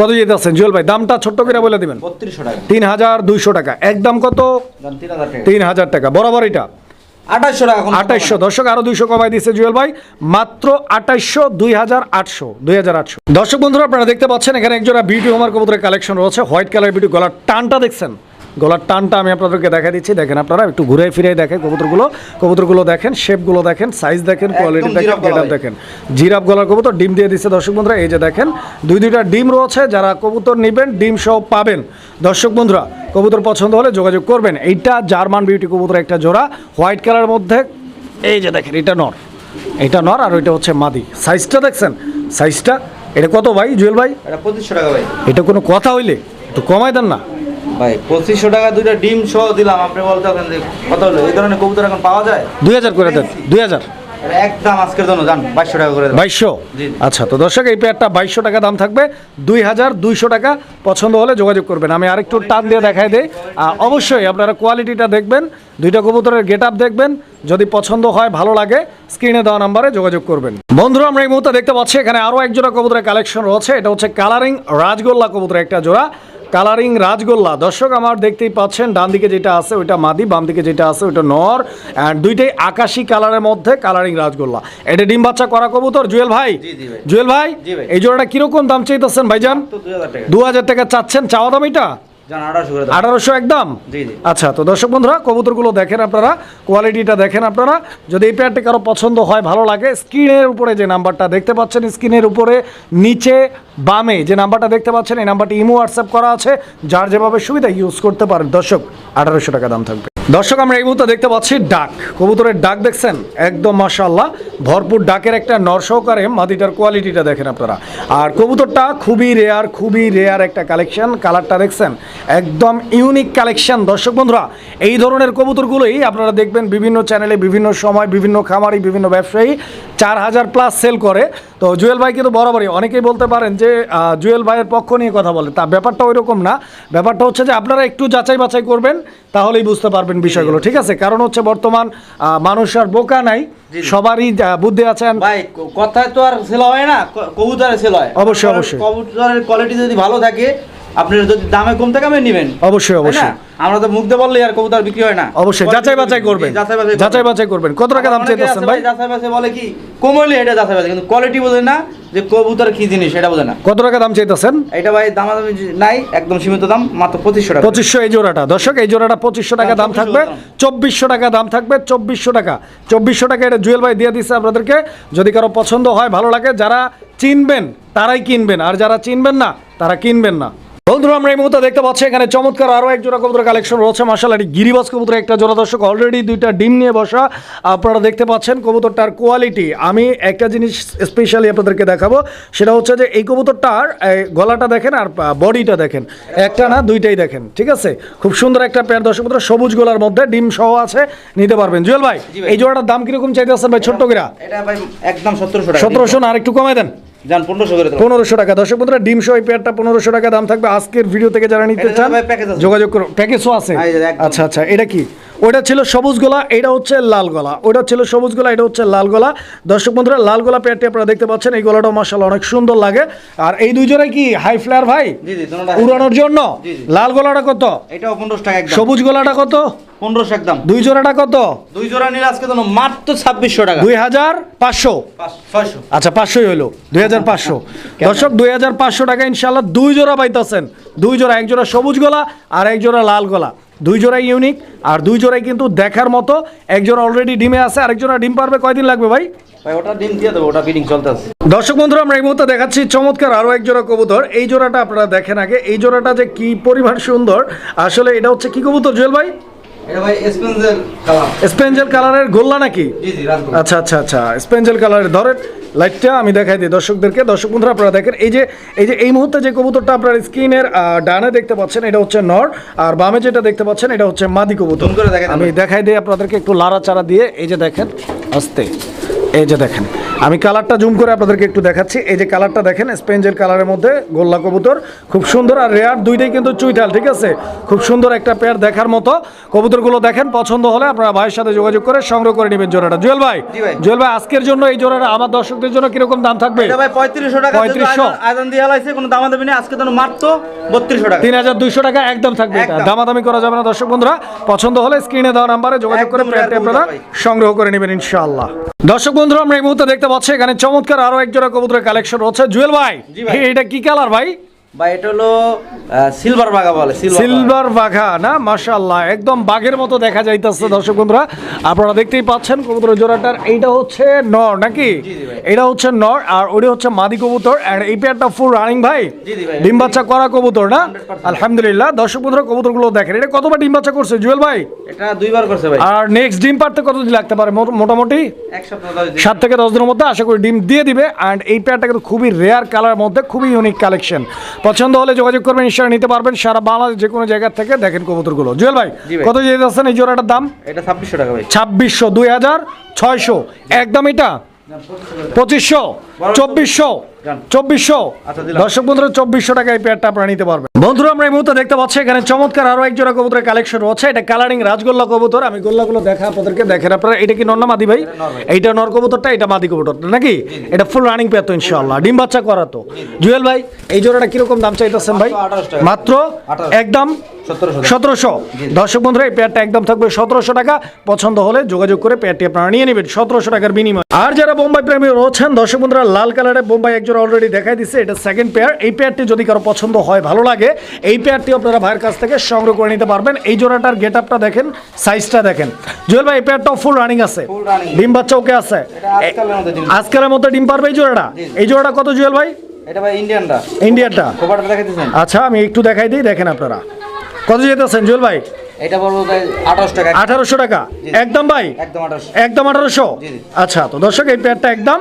Speaker 1: কত যেতেছেন জুয়েল ভাই দামটা ছোট্ট করে বলে দেবেন।
Speaker 2: 3200 টাকা।
Speaker 1: তিন হাজার দুইশো টাকা। একদম কত?
Speaker 2: যান 3000 টাকা।
Speaker 1: তিন হাজার টাকা। বরাবর এটা।
Speaker 2: 2800 টাকা কোন
Speaker 1: আঠাইশশো। দর্শক আরও দুইশো কমাই দিচ্ছে জুয়েল ভাই। মাত্র আঠাইশশো দুই হাজার আটশো দুই হাজার আটশো। দর্শক বন্ধুরা আপনারা দেখতে পাচ্ছেন এখানে একজোড়া বিউটি হোমার কবুতরের কালেকশন রয়েছে। হোয়াইট কালার বিউটি গলার টানটা দেখছেন? গলার টানটা আমি আপনাদেরকে দেখা দিচ্ছি। দেখেন আপনারা একটু ঘুরে ফিরে দেখেন কবুতরগুলো। কবুতরগুলো দেখেন শেপগুলো দেখেন সাইজ দেখেন কোয়ালিটি দেখেন। দেখেন। জিরাফ গলার কবুতর ডিম দিয়ে দিচ্ছে দর্শক বন্ধুরা। এই যে দেখেন দুই দুইটা ডিম রয়েছে। যারা কবুতর নেবেন ডিম সহ পাবেন। দর্শক বন্ধুরা কবুতর পছন্দ হলে যোগাযোগ করবেন। এইটা জার্মান বিউটি কবুতর একটা জোড়া হোয়াইট কালারের মধ্যে। এই যে দেখেন এটা নর। এটা নর আর ওইটা হচ্ছে মাদি। সাইজটা দেখছেন? সাইজটা এটা কত ভাই জুয়েল ভাই?
Speaker 2: এটা 2500 টাকা ভাই।
Speaker 1: এটা কোনো কথা হইলে একটু কমাই দেন না।
Speaker 2: ভাই পঁচিশশো টাকা দুইটা ডিম সহ দিলাম আপনি বলতে কত হলো? এই ধরনের কবুতর এখন পাওয়া যায়?
Speaker 1: দুই হাজার করে দেন দুই হাজার।
Speaker 2: একদম আজকের জন্য জান 2200 টাকা করে দেন
Speaker 1: বাইশশো?
Speaker 2: জি।
Speaker 1: আচ্ছা তো দর্শক এই পেয়ারটা বাইশশো টাকা দাম থাকবে। দুই হাজার দুইশো টাকা পছন্দ হলে যোগাযোগ করবেন। আমি আরেকটু টান দিয়ে দেখাই দিই। অবশ্যই আপনারা কোয়ালিটিটা দেখবেন দুইটা কবুতরের গেট আপ দেখবেন। যদি পছন্দ হয় ভালো লাগে স্ক্রিনে দেওয়া নাম্বারে যোগাযোগ করবেন। বন্ধুরা আমরা এই মুহূর্তে দেখতে পাচ্ছি এখানে আরও এক জোড়া কবুতরের কালেকশন রয়েছে। এটা হচ্ছে কালারিং রাজগোল্লা কবুতরের একটা জোড়া। কালারিং রাজগোল্লা। দর্শক আমার দেখতেই পাচ্ছেন ডান দিকে যেটা আছে ওইটা মাদি বাম দিকে যেটা আছে ওইটা নর অ্যান্ড দুইটাই আকাশি কালারের মধ্যে কালারিং রাজগোল্লা। এটা ডিম বাচ্চা করা কবুতর জুয়েল ভাই। জুয়েল ভাই? এই জোড়াটা কীরকম দাম চাইতেছেন ভাইজান?
Speaker 2: তো 2000 টাকা।
Speaker 1: দু হাজার টাকা চাচ্ছেন চাওয়া দাম এটা?
Speaker 2: জান 1800 করে দেন
Speaker 1: আঠারোশো একদম। আচ্ছা তো দর্শক বন্ধুরা কবুতরগুলো দেখেন আপনারা কোয়ালিটিটা দেখেন আপনারা। যদি এই পেয়ারটি কারও পছন্দ হয় ভালো লাগে স্ক্রিনের উপরে যে নাম্বারটা দেখতে পাচ্ছেন স্ক্রিনের উপরে নিচে বামে যে নাম্বারটা দেখতে পাচ্ছেন এই নাম্বারটি ইমো হোয়াটসঅ্যাপ করা আছে। যার যেভাবে সুবিধা ইউজ করতে পারেন। দর্শক আঠারোশো টাকা দাম থাকবে। দর্শক, আমরা এই মুহূর্তে দেখতে পাচ্ছি ডাক। কবুতরের ডাক দেখছেন? একদম মাশাল্লাহ ভরপুর ডাকের একটা নর সহকারে মাদিটার কোয়ালিটিটা দেখেন আপনারা। আর কবুতরটা খুবই রেয়ার খুবই রেয়ার একটা কালেকশন কালারটা দেখছেন? একদম ইউনিক কালেকশন দর্শক বন্ধুরা, এই ধরনের কবুতরগুলোই আপনারা দেখবেন বিভিন্ন চ্যানেলে বিভিন্ন সময়, বিভিন্ন খামারি, বিভিন্ন ব্যবসায়ী চার হাজার প্লাস সেল করে। তো জুয়েল ভাই কিন্তু বরাবরই অনেকেই বলতে পারেন যে জুয়েল ভাইয়ের পক্ষ নিয়ে কথা বলে। তা ব্যাপারটা ওই রকম না। ব্যাপারটা হচ্ছে যে, আপনারা একটু যাচাই বাছাই করবেন, তাহলেই বুঝতে পারবেন বিষয়গুলো। ঠিক আছে কারণ হচ্ছে বর্তমান আহ, মানুষ আর বোকা নাই সবারই বুদ্ধি আছেন
Speaker 2: ভাই কথায় তো আর সেল হয় না কবুতরে সেল হয়।
Speaker 1: অবশ্যই, অবশ্যই।
Speaker 2: কবুতরের কোয়ালিটি যদি ভালো থাকে আপনার যদি দামে কম থাকে আপনি নেবেন।
Speaker 1: অবশ্যই অবশ্যই।
Speaker 2: আমরা তো মুখ দিয়ে বললে আর কবুতর বিক্রি হয় না।
Speaker 1: অবশ্যই যাচাই বাছাই করবেন।
Speaker 2: যাচাই বাছাই করবেন।
Speaker 1: কত টাকা দাম চাইতেছেন ভাই?
Speaker 2: যাচাই বাছাই বলে কি? কমলে এটা যাচাই বাছাই কিন্তু কোয়ালিটি বোঝে না যে কবুতর কি জিনিস এটা বোঝে না।
Speaker 1: কত টাকা দাম চাইতেছেন?
Speaker 2: এটা ভাই দাম নাই একদম সীমিত দাম মাত্র পঁচিশশো টাকা।
Speaker 1: পঁচিশশো এই জোড়াটা। দর্শক এই জোড়াটা পঁচিশশো টাকা
Speaker 2: হ্যাঁ,
Speaker 1: দাম থাকবে
Speaker 2: 2400
Speaker 1: চব্বিশশো টাকা দাম থাকবে চব্বিশশো টাকা। চব্বিশশো টাকা এটা জুয়েল ভাই দিয়ে দিচ্ছে আপনাদেরকে। যদি কারও পছন্দ হয় ভালো লাগে যারা চিনবেন তারাই কিনবেন। আর যারা চিনবেন না তারা কিনবেন না। বন্ধুরা আমরা এই মুহূর্তে দেখতে পাচ্ছি এখানে চমৎকার আরও এক জোড়া কবুতর কালেকশন রয়েছে। মার্শাল এটি গিরিবাস কবুতর একটা জোড়া দর্শক। অলরেডি দুইটা ডিম নিয়ে বসা। আপনারা দেখতে পাচ্ছেন কবুতরটার কোয়ালিটি আমি একটা জিনিস স্পেশালি আপনাদেরকে দেখাবো। সেটা হচ্ছে যে এই কবুতরটার গলাটা দেখেন আর বডিটা দেখেন। একটা না দুইটাই দেখেন ঠিক আছে? খুব সুন্দর একটা পেয়ার দর্শক বন্ধুরা, সবুজ গোলার মধ্যে ডিম সহ আছে নিতে পারবেন। জুয়েল ভাই এই জোড়াটার দাম কীরকম চাইতেছেন ভাই? ছোট্ট কিরা।
Speaker 2: এটা ভাই একদম সতেরোশো
Speaker 1: সতেরোশো না আর একটু কমাই দেন।
Speaker 2: যান পনেরোশো করে
Speaker 1: টাকা। দর্শক বন্ধুরা ডিম সহ এই পেয়ারটা পনেরোশো টাকা দাম থাকবে। আজকের ভিডিও থেকে যারা নিতে চান। যোগাযোগ করুন। প্যাকেজও আছে।
Speaker 2: হ্যাঁ।
Speaker 1: আচ্ছা আচ্ছা এটা কি? ওটা ছিল সবুজ গলা এটা হচ্ছে লাল গলা। ওটা ছিল সবুজ গলা এটা হচ্ছে লাল গলা। দর্শক বন্ধুরা লাল গলা পেয়ারটি আপনারা দেখতে পাচ্ছেন এই গলাটাও মাসাল অনেক সুন্দর লাগে। আর এই দুই জোড়ায় কি হাই ফ্লেয়ার ভাই? উড়ানোর জন্য। লাল গলাটা কত?
Speaker 2: এটাও পনেরোশো টাকা
Speaker 1: সবুজ গলাটা কত?
Speaker 2: পনেরোশো একদম।
Speaker 1: দুই জোড়াটা কত?
Speaker 2: দুই জোড়া নিলে আজকে তো মাত্র ছাব্বিশশো টাকা।
Speaker 1: দুই হাজার পাঁচশো। আচ্ছা পাঁচশোই হইল দুই হাজার পাঁচশো। দর্শক দুই হাজার পাঁচশো টাকা ইনশাল্লাহ দুই জোড়া পাইতেছেন। দুই জোড়া এক জোড়া সবুজ গলা আর এক জোড়া লাল গলা। দুই জোড়াই ইউনিক আর দুই জোড়াই কিন্তু দেখার মতো। এক জোড়া অলরেডি ডিমে আছে আরেক জোড়া ডিম পারবে। কয়দিন লাগবে ভাই?
Speaker 2: ভাই ওটা ডিম দিয়ে দেবো ওটা বিডিং চলতে আছে।
Speaker 1: দর্শক বন্ধুরা আমরা এই মুহূর্তে দেখাচ্ছি চমৎকার আরও এক জোড়া কবুতর। এই জোড়াটা আপনারা দেখেন আগে। এই জোড়াটা যে কি পরিমাণ সুন্দর। আসলে এটা হচ্ছে কি কবুতর জুয়েল ভাই?
Speaker 2: এটা ভাই স্পেন্সেল কালার
Speaker 1: স্পেঞ্জেল কালারের গোল্লা নাকি? আচ্ছা আচ্ছা আচ্ছা স্পেঞ্জেল কালারের ধরেন। লাইটটা আমি দেখাই দিই দর্শকদেরকে। দর্শক বন্ধুরা আপনারা দেখেন এই যে এই যে এই মুহূর্তে যে কবুতরটা আপনার স্ক্রিনের ডানে দেখতে পাচ্ছেন এটা হচ্ছে নর আর বামে যেটা দেখতে পাচ্ছেন এটা হচ্ছে মাদি কবুতর।
Speaker 2: করে দেখেন
Speaker 1: আমি দেখাই দিই আপনাদেরকে একটু লাড়া চারা দিয়ে এই যে দেখেন আস্তে এই যে দেখেন। আমি কালারটা জুম করে আপনাদেরকে একটু দেখাচ্ছি। এই যে কালারটা দেখেন স্পেঞ্জেল কালারের মধ্যে গোল্লা কবুতর। খুব সুন্দর আর রেয়ার দুইটাই কিন্তু চুইটাল ঠিক আছে? খুব সুন্দর একটা পেয়ার দেখার মতো। কবুতরগুলো দেখেন পছন্দ হলে আপনারা ভাইয়ের সাথে যোগাযোগ করে সংগ্রহ করে নেবেন জোড়াটা। জুয়েল ভাই জুয়েল ভাই আজকের জন্য এই জোড়াটা আমার দর্শকদের জন্য কীরকম দাম থাকবে?
Speaker 2: এটা পঁয়ত্রিশশো টাকা
Speaker 1: 3500
Speaker 2: আয়তন দিয়ে হালাইছে কোনো দামা দেবে না আজকে তো মাত্র বত্রিশশো টাকা।
Speaker 1: তিন হাজার দুইশো টাকা একদম থাকবে এটা।
Speaker 2: একদম।
Speaker 1: দামাদামি করা যাবে না দর্শক বন্ধুরা। পছন্দ হলে স্ক্রিনে দেওয়া নাম্বারে যোগাযোগ করে পেয়ারটি আপনারা সংগ্রহ করে নেবেন ইনশাআল্লাহ। দর্শক বন্ধুরা আমরা এই মুহূর্তে দেখতে পাচ্ছি এখানে চমৎকার আরও এক জোড়া কবুতরের কালেকশন রয়েছে জুয়েল ভাই
Speaker 2: ভাই।
Speaker 1: এটা কি কালার ভাই
Speaker 2: ভাই এটা হলো সিলভার বাগা বলে সিলভার
Speaker 1: বাঘা। না? মাশাআল্লাহ একদম বাঘের মতো দেখা যাইতেছে দর্শক বন্ধুরা। আপনারা দেখতেই পাচ্ছেন কবুতরের জোড়াটার এইটা হচ্ছে নর নাকি। এটা হচ্ছে নর আর ওটা হচ্ছে মাদি কবুতর আর এই পেয়ারটা ফুল রানিং ভাই? ডিম বাচ্চা করা কবুতর না? আলহামদুলিল্লাহ দর্শক বন্ধুরা কবুতরগুলো দেখেন। এটা কতবার ডিম বাচ্চা করছে জুয়েল ভাই?
Speaker 2: এটা দুইবার করছে ভাই।
Speaker 1: আর নেক্সট ডিম পারতে কতদিন লাগতে পারে? মোটামুটি? সাত থেকে দশ দিনের মধ্যে আশা করি ডিম দিয়ে দিবে অ্যান্ড এই পেয়ারটা কিন্তু খুবই রেয়ার কালারের মধ্যে খুবই ইউনিক কালেকশন পছন্দ হলে যোগাযোগ করবেন নিশ্চয়ই নিতে পারবেন সারা বাংলাদেশ যে কোনো জায়গা থেকে। দেখেন কবুতরগুলো। জুয়েল ভাই কত যেতে যাচ্ছেন এই জোড়াটার দাম?
Speaker 2: এটা ছাব্বিশশো টাকা ভাই।
Speaker 1: ছাব্বিশশো দুই হাজার ছয়শো। একদম এটা? পঁচিশশো চব্বিশশো। চব্বিশশো।
Speaker 2: আচ্ছা, দিলাম।
Speaker 1: দর্শক বন্ধুরা চব্বিশশো টাকা এই পেয়ারটা আপনারা নিতে পারবেন। বন্ধুরা আমরা এই মুহূর্তে দেখতে পাচ্ছি এখানে চমৎকার আরও এক জোড়া কবুতরের কালেকশন রয়েছে। এটা কালারিং রাজগোল্লা কবুতর। আমি গোল্লাগুলো দেখা আপনাদেরকে দেখেন আপনারা। এটা কি নর মাদি ভাই? এইটা নর কবুতরটা এটা মাদি কবুতরটা নাকি? এটা ফুল রানিং পেয়ার তো ইনশাআল্লাহ। ডিম বাচ্চা করা তো। জুয়েল ভাই এই জোড়াটা কীরকম দাম চাইতেছেন ভাই?
Speaker 2: মাত্র 1800 টাকা।
Speaker 1: মাত্র
Speaker 2: 1800
Speaker 1: একদম
Speaker 2: সতেরোশো
Speaker 1: সতেরোশো। দর্শক বন্ধুরা এই পেয়ারটা একদম থাকবে সতেরোশো টাকা। পছন্দ হলে যোগাযোগ করে পেয়ারটি আপনারা নিয়ে নেবেন সতেরোশো টাকার বিনিময়। আর যারা বোম্বাই প্রেমী রয়েছেন দর্শক বন্ধুরা লাল কালারের বোম্বাই একজন অলরেডি দেখাই দিচ্ছে এটা সেকেন্ড পেয়ার এই পেয়ারটি যদি কারও পছন্দ হয় ভালো লাগে এই পেয়ারটি আপনারা ভাইয়ের কাছ থেকে সংগ্রহ করে নিতে পারবেন। এই জোড়াটার গেট আপটা দেখেন সাইজটা দেখেন। জুয়েল ভাই এই পেয়ারটাও ফুল রানিং আছে। ডিম বাচ্চা ওকে আছে।
Speaker 2: আজকালের মধ্যে ডিম।
Speaker 1: পারবে এই জোড়াটা? এই জোড়াটা কত জুয়েল ভাই?
Speaker 2: এটা ভাই ইন্ডিয়ানটা
Speaker 1: আচ্ছা আমি একটু দেখাই দিই দেখেন আপনারা। কত যেতেছেন জুয়েল ভাই?
Speaker 2: এটা ভাই টাকা।
Speaker 1: একদম ভাই?
Speaker 2: একদম
Speaker 1: একদম। আচ্ছা তো দর্শক এই পেয়ারটা একদম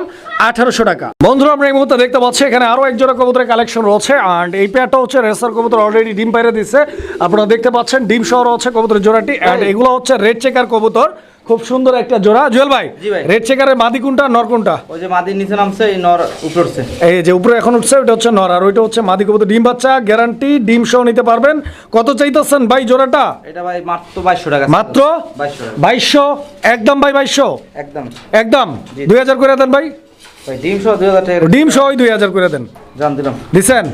Speaker 1: আঠারোশো টাকা। বন্ধুরা আমরা এই মুহূর্তে দেখতে পাচ্ছি এখানে আরও এক জোড়া কবুতরের কালেকশন রয়েছে এই পেয়ারটা হচ্ছে রেসার কবুতর অলরেডি ডিম পাইরে আপনারা দেখতে পাচ্ছেন ডিম সহ রয়েছে কবুতরের জোড়াটি এগুলো হচ্ছে রেড চেকার কবুতর। খুব সুন্দর একটা জোড়া। জুয়েল ভাই রেড চেকারের মাদি কোনটা নর কোনটা?
Speaker 2: ওই যে মাদির নিচে নামছে এই নর উপরে উঠছে।
Speaker 1: এই যে উপরে এখন উঠছে ওটা হচ্ছে নর আর ওইটা হচ্ছে মাদি কবুতর। ডিম বাচ্চা গ্যারান্টি ডিম সহ নিতে পারবেন। কত চাইতেছেন ভাই জোড়াটা?
Speaker 2: এটা ভাই মাত্র বাইশশো টাকা
Speaker 1: মাত্র
Speaker 2: বাইশশো টাকা।
Speaker 1: বাইশশো? একদম ভাই বাইশশো?
Speaker 2: একদম।
Speaker 1: একদম?
Speaker 2: জি।
Speaker 1: দুই হাজার করে দেন ভাই।
Speaker 2: ভাই ডিম সহ দুই হাজার টাকা
Speaker 1: ডিম সহ দুই হাজার করে দেন।
Speaker 2: জান দিলাম।
Speaker 1: দিছেন?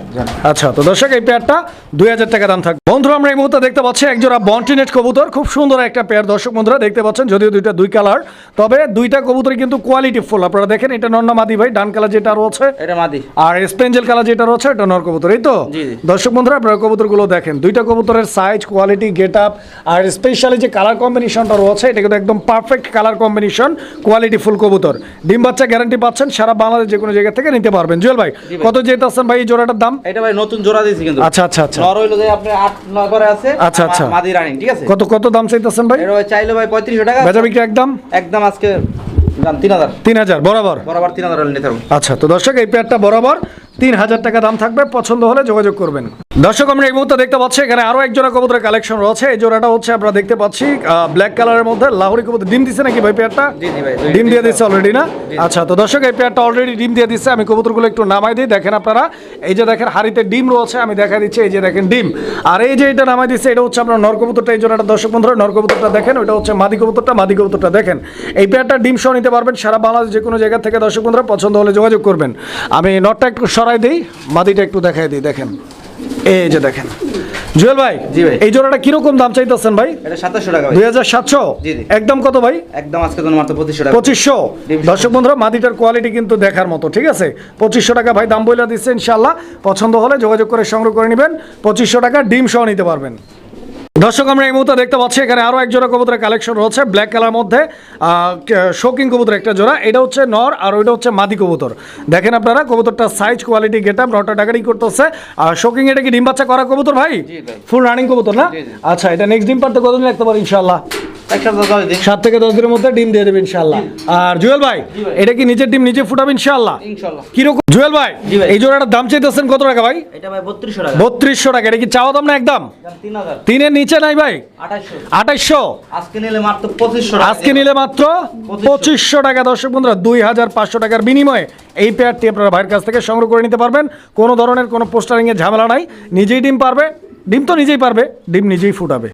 Speaker 1: আচ্ছা তো দর্শক এই পেয়ারটা দুই হাজার টাকা দাম থাকবে। বন্ধুরা আমরা এই মুহূর্তে দেখতে পাচ্ছি একজোড়া বন্টিনেট কবুতর। খুব সুন্দর একটা পেয়ার দর্শক বন্ধুরা দেখতে পাচ্ছেন যদিও দুইটা দুই কালার। তবে দুইটা কবুতরই কিন্তু কোয়ালিটি ফুল আপনারা দেখেন এটা নন্না মাদি ভাই ডান কালার যেটা রয়েছে।
Speaker 2: এটা মাদি।
Speaker 1: আর স্পেঞ্জেল কালার যেটা রয়েছে এটা নর কবুতর এই তো?
Speaker 2: জি, জি।
Speaker 1: দর্শক বন্ধুরা আপনারা কবুতরগুলো দেখেন। দুইটা কবুতরের সাইজ কোয়ালিটি গেট আপ আর স্পেশালি যে কালার কম্বিনেশনটা রয়েছে এটা কিন্তু একদম perfect colour combination quality full কবুতর। ডিম বাচ্চা গ্যারান্টি পাচ্ছেন সারা বাংলাদেশ যে কোনো জায়গা থেকে নিতে পারবেন। জুয়েল ভাই
Speaker 2: জি ভাই।
Speaker 1: যেতেছেন ভাই এই জোড়াটার দাম?
Speaker 2: এটা ভাই নতুন জোড়া দিয়েছি কিন্তু।
Speaker 1: আচ্ছা আচ্ছা আচ্ছা।
Speaker 2: নর হইল যে আপনি আট নয় করে আছে
Speaker 1: আচ্ছা, আচ্ছা।
Speaker 2: মাদি রানিং ঠিক আছে?
Speaker 1: কত কত দাম চাইতেছেন ভাই?
Speaker 2: এটা চাইলো ভাই পঁয়ত্রিশশো টাকা।
Speaker 1: বেচা বিক্রি একদম?
Speaker 2: একদম আজকে দাম তিন হাজার।
Speaker 1: তিন হাজার বরাবর?
Speaker 2: বরাবর তিন হাজার নিতে পারব।
Speaker 1: আচ্ছা তো দর্শক এই পেয়ারটা বরাবর। তিন হাজার টাকা দাম থাকবে পছন্দ হলে যোগাযোগ করবেন। দর্শক আমরা এই মুহূর্তে দেখতে পাচ্ছি এখানে আরও এক জোড়া কবুতরের কালেকশন রয়েছে। এই জোড়াটা হচ্ছে আমরা দেখতে পাচ্ছি ব্ল্যাক কালারের মধ্যে। লাহোরি কবুতর ডিম দিছে নাকি ভাই পেয়ারটা? ডিম দিয়ে দিচ্ছে অলরেডি না? আচ্ছা তো দর্শক এই পেয়ারটা অলরেডি ডিম দিয়ে দিচ্ছে আমি কবুতরগুলো একটু নামাই দিই। দেখেন আপনারা এই যে দেখেন হাড়িতে ডিম রয়েছে আমি দেখা দিচ্ছি এই যে দেখেন ডিম। আর এই যে এটা নামাই দিচ্ছে এটা হচ্ছে আপনার নর কবুতরটা এই জোড়াটা। দর্শক বন্ধুরা নর কবুতরটা দেখেন ওটা হচ্ছে মাদি কবুতরটা মাদি কবুতরটা দেখেন। এই পেয়ারটা ডিম সহ নিতে পারবেন সারা বাংলাদেশ যে কোনো জায়গা থেকে দর্শক বন্ধুরা পছন্দ হলে যোগাযোগ করবেন। আমি নটটা একটু সরাই দিই মাদিটা একটু দেখাই দিই দেখেন। এই যে দেখেন। জুয়েল ভাই
Speaker 2: জি ভাই।
Speaker 1: এই জোড়াটা কীরকম দাম চাইতেছেন ভাই?
Speaker 2: এটা 2700 টাকা ভাই।
Speaker 1: দুই হাজার সাতশো?
Speaker 2: জি, জি।
Speaker 1: একদম কত ভাই?
Speaker 2: একদম আজকে জন্য মাত্র পঁচিশশো টাকা।
Speaker 1: পঁচিশশো?
Speaker 2: ডিম সহ।
Speaker 1: দর্শক বন্ধুরা মাদিটার কোয়ালিটি কিন্তু দেখার মতো ঠিক আছে? পঁচিশশো টাকা ভাই দাম বইলা দিচ্ছে ইনশাল্লাহ পছন্দ হলে যোগাযোগ করে সংগ্রহ করে নেবেন। পঁচিশশো টাকা ডিম সহ নিতে পারবেন। দর্শক আমরা এই মুহূর্তে দেখতে পাচ্ছি এখানে আরও এক জোড়া কবুতরের কালেকশন রয়েছে ব্ল্যাক কালার মধ্যে শৌকিং কবুতর একটা জোড়া। এটা হচ্ছে নর আর ওইটা হচ্ছে মাদি কবুতর। দেখেন আপনারা কবুতরটা সাইজ কোয়ালিটি গেট আপ নটা টাকারই করতেছে। আর শৌকিং এটা কি ডিম বাচ্চা করা কবুতর ভাই? ফুল রানিং কবুতর না। আচ্ছা এটা নেক্সট ডিম পারতে কতদিন লাগতে পারে ইনশাল্লাহ সাত থেকে দশ দিনের মধ্যে ডিম দিয়ে দেবে ইনশাল্লাহ আর জুয়েল ভাই এটা কি নিজের ডিম নিজে ফুটাবে ইনশাল্লাহ কীরকম? জুয়েল ভাই। এই জোড়াটার দাম চাইতেছেন কত টাকা ভাই?
Speaker 2: বত্রিশশো টাকা।
Speaker 1: বত্রিশশো টাকা এটা কি চাওয়া দাম না একদম? তিনের নিচে নাই ভাই? আঠাইশো
Speaker 2: আজকে নিলে মাত্র।
Speaker 1: পঁচিশশো টাকা। দর্শক বন্ধুরা দুই হাজার পাঁচশো টাকার বিনিময়ে এই পেয়ারটি আপনারা ভাইয়ের কাছ থেকে সংগ্রহ করে নিতে পারবেন। কোনো ধরনের কোনো পোস্টারিংয়ের ঝামেলা নাই। নিজেই ডিম পারবে। ডিম তো নিজেই পারবে ডিম নিজেই ফুটাবে।